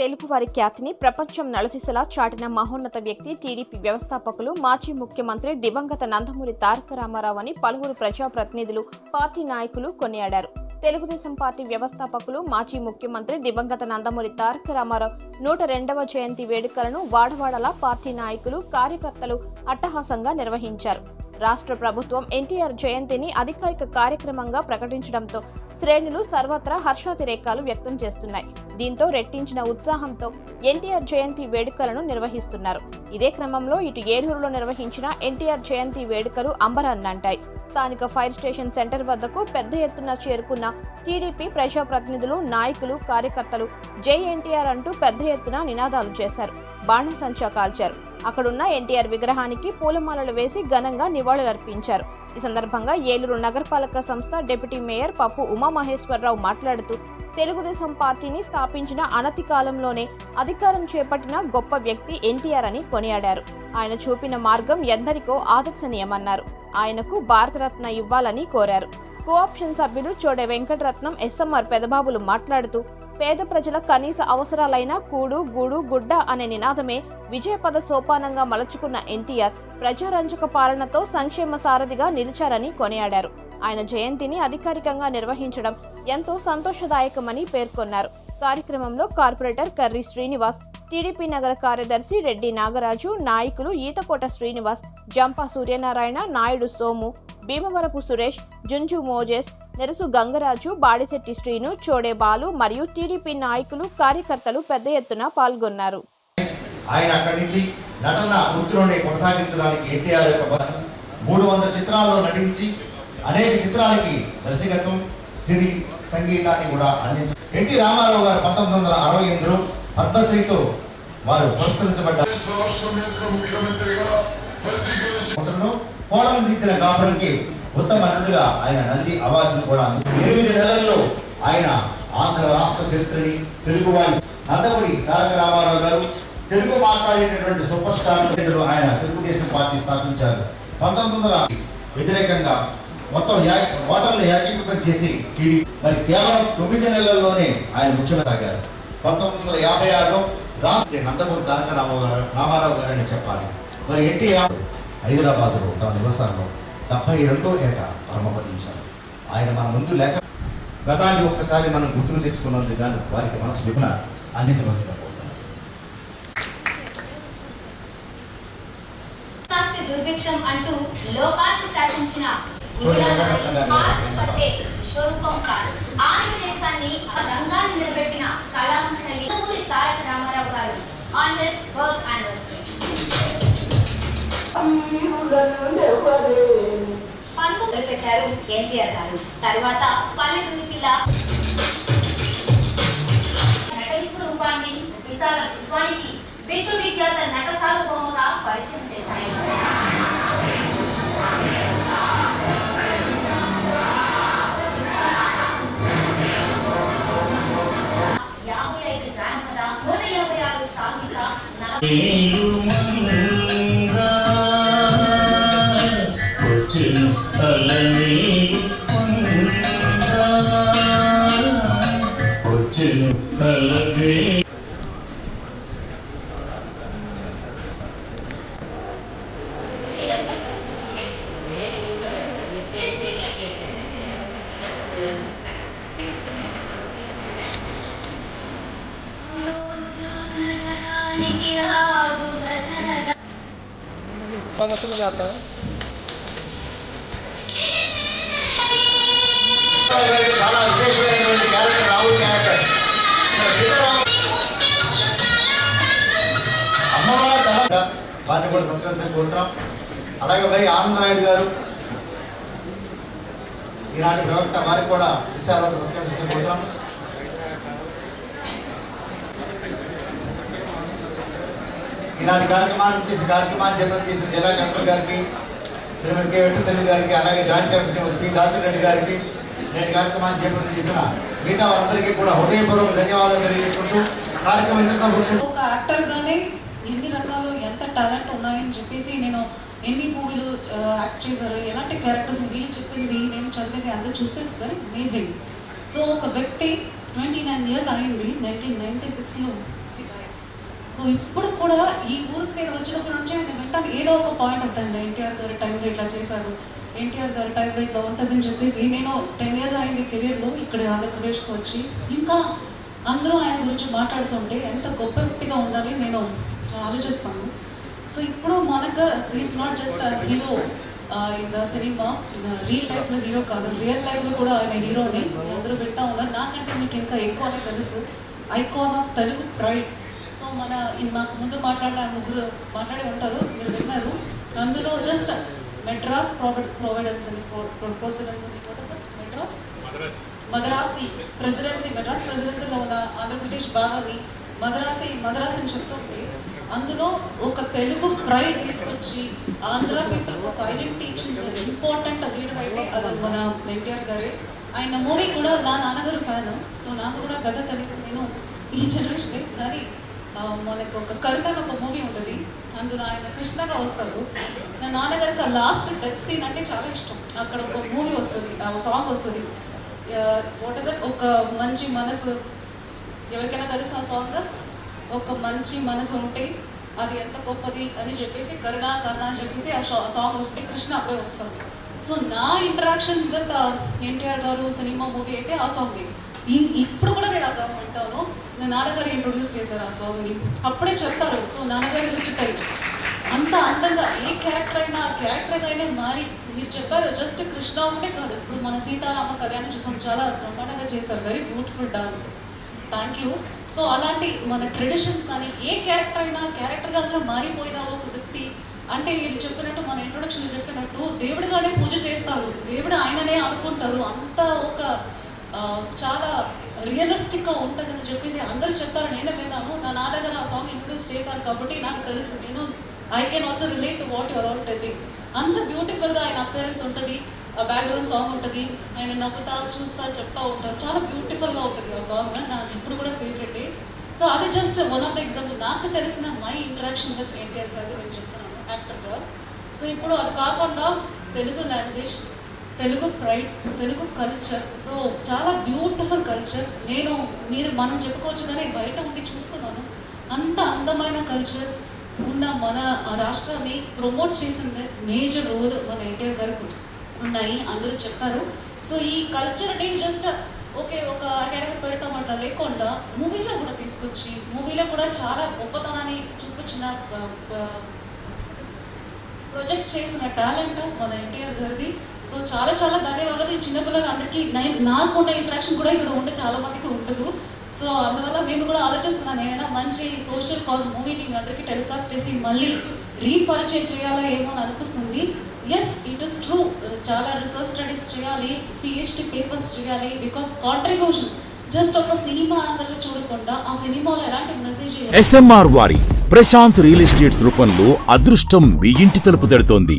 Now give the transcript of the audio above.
తెలుగువారి ఖ్యాతిని ప్రపంచం నలుదిశలా చాటిన మహోన్నత వ్యక్తి టీడీపీ వ్యవస్థాపకులు మాజీ ముఖ్యమంత్రి దివంగత నందమూరి తారక రామారావు అని పలువురు ప్రజాప్రతినిధులు పార్టీ నాయకులు కొనియాడారు. తెలుగుదేశం పార్టీ వ్యవస్థాపకులు మాజీ ముఖ్యమంత్రి దివంగత నందమూరి తారక రామారావు నూట రెండవ జయంతి వేడుకలను వాడవాడలా పార్టీ నాయకులు కార్యకర్తలు అట్టహాసంగా నిర్వహించారు. రాష్ట్ర ప్రభుత్వం ఎన్టీఆర్ జయంతిని అధికారిక కార్యక్రమంగా ప్రకటించడంతో శ్రేణులు సర్వత్రా హర్షాతిరేకాలు వ్యక్తం చేస్తున్నాయి. దీంతో రెట్టించిన ఉత్సాహంతో ఎన్టీఆర్ జయంతి వేడుకలను నిర్వహిస్తున్నారు. ఇదే క్రమంలో ఇటు ఏలూరులో నిర్వహించిన ఎన్టీఆర్ జయంతి వేడుకలు అంబరాన్నంటాయి స్థానిక ఫైర్ స్టేషన్ సెంటర్ వద్దకు పెద్ద ఎత్తున చేరుకున్న టీడీపీ ప్రజాప్రతినిధులు నాయకులు కార్యకర్తలు జై ఎన్టీఆర్ అంటూ పెద్ద ఎత్తున నినాదాలు చేశారు. బాణసంచా కాల్చారు. అక్కడున్న ఎన్టీఆర్ విగ్రహానికి పూలమాలలు వేసి ఘనంగా నివాళులర్పించారు. ఈ సందర్భంగా ఏలూరు నగరపాలక సంస్థ డిప్యూటీ మేయర్ పప్పు ఉమామహేశ్వరరావు మాట్లాడుతూ తెలుగుదేశం పార్టీని స్థాపించిన అనతి కాలంలోనే అధికారం చేపట్టిన గొప్ప వ్యక్తి ఎన్టీఆర్ అని కొనియాడారు. ఆయన చూపిన మార్గం ఎందరికో ఆదర్శనీయమన్నారు. ఆయనకు భారతరత్న ఇవ్వాలని కోరారు. కోఆప్షన్ సభ్యులు చోడే వెంకటరత్నం ఎస్ఎంఆర్ పెదబాబులు మాట్లాడుతూ పేద ప్రజల కనీస అవసరాలైన కూడు గూడు గుడ్డ అనే నినాదమే విజయపద సోపానంగా మలచుకున్న ఎన్టీఆర్ ప్రజారంజక పాలనతో సంక్షేమ సారథిగా నిలిచారని కొనియాడారు. ఆయన జయంతిని అధికారికంగా నిర్వహించడం ఎంతో సంతోషదాయకమని పేర్కొన్నారు. కార్యక్రమంలో కార్పొరేటర్ కర్రీ శ్రీనివాస్ టీడీపీ నగర కార్యదర్శి రెడ్డి నాగరాజు నాయకులు ఈతకోట శ్రీనివాస్ జంపా సూర్యనారాయణ నాయుడు సోము భీమవరపు సురేష్ జుంజు మోజెస్ నెరసు గంగరాజు బాడిశెట్టి శ్రీను చోడే బాలు మరియు టీడీపీ నాయకులు కార్యకర్తలు పెద్ద ఎత్తున పాల్గొన్నారు ఆయన అక్కడి నుంచి నటన వృత్తిలోనే కొనసాగించడానికి ఎన్టీఆర్ యొక్క బలం. మూడు వందల చిత్రాల్లో నటించి అనేక చిత్రాలకి దర్శకత్వం సిరి సంగీతాన్ని కూడా అందించారు ఎన్టీ రామారావు గారు పంతొమ్మిది వందల అరవై ఎనిమిదిలో పద్మశ్రీతో వారు పురస్కరించబడ్డారు కోడలు దిద్దిన కాపురంకి ఉత్తమ నటుడిగా ఆయన నంది అవార్డును కూడా ఎనిమిది నెలల్లో ఆయన ఆంధ్ర రాష్ట్ర చరిత్రని తెలుగువారి నందమూరి తారక రామారావు గారు తెలుగు మాట్లాడేటటువంటి సూపర్ స్టార్ నటుడు ఆయన తెలుగుదేశం పార్టీ స్థాపించారు. పంతొమ్మిది వందల వ్యతిరేకంగా మొత్తం యా- ఓటర్లు ఏకీకృతం చేసి టీడీ మరి కేవలం తొమ్మిది నెలల్లోనే ఆయన ముఖ్యమంత్రి సాగారు పంతొమ్మిది వందల యాభై ఆరులో రాష్ట్ర నందమూరి తారక రామారావు గారు రామారావు గారు అని చెప్పాలి. మరి ఎన్టీఆర్ హైదరాబాద్లో తన నివాసంలో డెబ్బై రెండో ఏట పరమపదించారు ఆయన మన ముందు లేక గతాన్ని ఒక్కసారి మనం గుర్తులు తెచ్చుకున్నందుకు కానీ వారికి మనసు విపుణ దుర్భిక్షం అంటూ లోకాన్ని శాసించిన చూడండి, భారత పట్టే స్వరూపం కాదు. ఆంధ్రదేశాన్ని రంగాన్ని నిలబెట్టిన కళామండలి నందమూరి తారక రామారావు గారు. ఆన్ దిస్ బర్త్ యానివర్సరీ పంతొమ్మిది పెట్టారు ఎన్టీఆర్ గారు తర్వాత పల్లెటూరి పిల్ల రూపాన్ని విశాల విశ్వానికి విశ్వవిఖ్యాత నట సార్వభౌమగా పరిచయం చేశాయి. యాభై ఐదు జానపద నూట యాభై ఆరు సాంఘిక Paano ito nagata? వారిని కూడా సత్కరించని కోరుతున్నాం. అలాగే భయ్ ఆనందనాయుడు గారు ఈనాటి ప్రవక్త వారికి కూడా విశాలత సత్కరించని కోరుతున్నాం. ఈనాటి కార్యక్రమాన్ని చేసి కార్యక్రమాన్ని జనం చేసిన జిల్లా కలెక్టర్ గారికి శ్రీమతి కె. వెంకటశ్రీ గారికి అలాగే joint collector Shrimati P. Dasari Reddy గారికి నేను కార్యక్రమాన్ని చేపట్టి చేసిన మిగతా వారందరికీ కూడా హృదయపూర్వక ధన్యవాదాలు తెలియజేసుకుంటూ కార్యక్రమం ఇంతగా ముగిసింది. ఒక యాక్టర్గానే ఎన్ని రకాలు ఎంత టాలెంట్ ఉన్నాయని చెప్పేసి నేను ఎన్ని మూవీలు యాక్ట్ చేశారు ఎలాంటి క్యారెక్టర్స్ వీళ్ళు చెప్పింది నేను చదివింది అందరూ చూస్తే ఇట్స్ వెరీ అమేజింగ్ సో ఒక వ్యక్తి ట్వంటీ నైన్ ఇయర్స్ అయింది నైన్టీన్ నైన్టీ సిక్స్లో సో ఇప్పుడు కూడా ఈ ఊరికి నేను వచ్చినప్పటి నుంచి ఆయన వింటాను ఏదో ఒక పాయింట్ ఆఫ్ టైంలో ఎన్టీఆర్ గారు టైంలో ఇట్లా చేశారు ఎన్టీఆర్ గారి టైంలో ఉంటుందని చెప్పేసి నేను టెన్ ఇయర్స్ అయింది కెరీర్లో ఇక్కడ ఆంధ్రప్రదేశ్కి వచ్చి. ఇంకా అందరూ ఆయన గురించి మాట్లాడుతుంటే ఎంత గొప్ప వ్యక్తిగా ఉండాలి నేను ఆలోచిస్తాను. సో ఇప్పుడు మనకు is not just hero in the cinema real లైఫ్లో హీరో కాదు రియల్ లైఫ్లో కూడా ఆయన హీరోని అందరూ వింటా ఉన్నారు. నాకంటే మీకు ఇంకా ఎక్కువనే తెలుసు. Icon of Telugu pride so మన ఇన్ మాకు ముందు మాట్లాడిన ముగ్గురు మాట్లాడి ఉంటారు. మీరు విన్నారు. అందులో జస్ట్ మెడ్రాస్ ప్రావిడ్ ప్రావిడెన్స్ అని ప్రొపోసిడెన్స్ అని is it? Madras? Madrasi. Presidency. Madras ప్రెసిడెన్సీలో ఉన్న ఆంధ్రప్రదేశ్ భాగాన్ని మదరాసి మదరాసి అని చెప్తుంటే అందులో ఒక తెలుగు ప్రైడ్ తీసుకొచ్చి ఆంధ్ర పీపుల్కి ఒక ఐడెంటిటీ ఇచ్చిన ఇంపార్టెంట్ లీడర్ అయితే అది మన ఎన్టీఆర్ గారే. ఆయన మూవీ కూడా నా నాన్నగారు ఫ్యాన్ సో నాకు కూడా గత తెలుగు నేను ఈ జనరేషన్ కానీ మనకు ఒక కరుణ ఒక మూవీ ఉంటుంది అందులో ఆయన కృష్ణగా వస్తారు నా నాన్నగారికి ఆ లాస్ట్ డెత్ సీన్ అంటే చాలా ఇష్టం. అక్కడ ఒక మూవీ వస్తుంది ఆ సాంగ్ వస్తుంది. వాట్ ఇస్ అట్ ఒక మంచి మనసు. ఎవరికైనా తెలుసు ఆ సాంగ్ ఒక మంచి మనసు ఉంటే అది ఎంత గొప్పది అని చెప్పేసి కరుణ కరుణ అని చెప్పేసి ఆ సాంగ్ వస్తే కృష్ణ అప్పుడే వస్తారు సో నా ఇంటరాక్షన్ విత్ ఎన్టీఆర్ గారు సినిమా మూవీ అయితే ఆ సాంగ్ ఇప్పుడు కూడా నేను ఆ సాంగ్ వింటాను. నా నాన్నగారు ఇంట్రొడ్యూస్ చేశారు ఆ సాంగ్ని అప్పుడే చెప్తారు. సో నాన్నగారు చూస్తుంటారు. అంత అందంగా ఏ క్యారెక్టర్ అయినా క్యారెక్టర్ అయినా మారి మీరు చెప్పారు జస్ట్ కృష్ణ ఉంటే కాదు. ఇప్పుడు మన సీతారామ కళ్యాణం చూసాం. చాలా బ్రహ్మాండంగా చేశారు. Very beautiful dance thank you so అలాంటి మన ట్రెడిషన్స్ కానీ ఏ క్యారెక్టర్ అయినా క్యారెక్టర్గా మారిపోయినా ఒక వ్యక్తి అంటే వీళ్ళు చెప్పినట్టు మన ఇంట్రొడక్షన్లో చెప్పినట్టు దేవుడిగానే పూజ చేస్తారు. దేవుడు ఆయననే అనుకుంటారు. అంత ఒక చాలా రియలిస్టిక్గా ఉంటుందని చెప్పేసి అందరూ చెప్తారు. నేనే విన్నాను. నా నా దగ్గర ఆ సాంగ్ ఇంట్రొడ్యూస్ చేశారు కాబట్టి నాకు తెలుసు. నేను I can also relate to what your all telling అంత బ్యూటిఫుల్గా ఆయన అపియరెన్స్ ఉంటుంది. ఆ బ్యాక్గ్రౌండ్ సాంగ్ ఉంటుంది. ఆయన నవ్వుతా చూస్తా చెప్తా ఉంటారు. చాలా బ్యూటిఫుల్గా ఉంటుంది ఆ సాంగ్ నాకు ఇప్పుడు కూడా ఫేవరెటే సో అది just one of the example నాకు తెలిసిన మై ఇంటరాక్షన్ విత్ ఎన్టీఆర్ గారు నేను చెప్తున్నాను. యాక్టర్గా సో ఇప్పుడు అది కాకుండా Telugu language Telugu pride Telugu culture so చాలా బ్యూటిఫుల్ కల్చర్ నేను మీరు మనం చెప్పుకోవచ్చు కానీ బయట ఉండి చూస్తున్నాను. అంత అందమైన కల్చర్ ఉన్న మన రాష్ట్రాన్ని ప్రమోట్ చేసింది మేజర్ రోల్ మన ఎన్టీఆర్ గారికి ఉన్నాయి. అందరూ చెప్పారు. సో ఈ కల్చర్ కల్చర్ని జస్ట్ ఓకే ఒక అకాడమీ పెడతామంట లేకుండా మూవీలో కూడా తీసుకొచ్చి మూవీలో కూడా చాలా గొప్పతనాన్ని చూపించిన ప్రొజెక్ట్ చేసిన టాలెంట్ మన ఎన్టీఆర్ గారిది. చాలా చాలా ధన్యవాదాలు ఈ చిన్నపిల్లలు అందరికీ. నాకు ఉన్న ఇంట్రాక్షన్ కూడా ఇక్కడ ఉంటే చాలా మందికి ఉండదు. సో అందువల్ల మేము కూడా ఆలోచిస్తున్నాను ఏమైనా మంచి సోషల్ కాజ్ మూవీని అందరికీ టెలికాస్ట్ చేసి మళ్ళీ రీపరిచయం చేయాలా ఏమో అని అనిపిస్తుంది. ఎస్ ఇట్ ఇస్ ట్రూ చాలా రీసెర్చ్ స్టడీస్ చేయాలి పిహెచ్డి పేపర్స్ చేయాలి బికాస్ కాంట్రిబ్యూషన్ జస్ట్ ఒక సినిమా యాంగిల్ చూడకుండా ఆ సినిమాలో ఎలాంటి మెసేజ్ ఎస్ఎంఆర్ వారి ప్రశాంత్ రియల్ ఎస్టేట్స్ రూపంలో అదృష్టం మీ ఇంటి తలుపు తడుతోంది.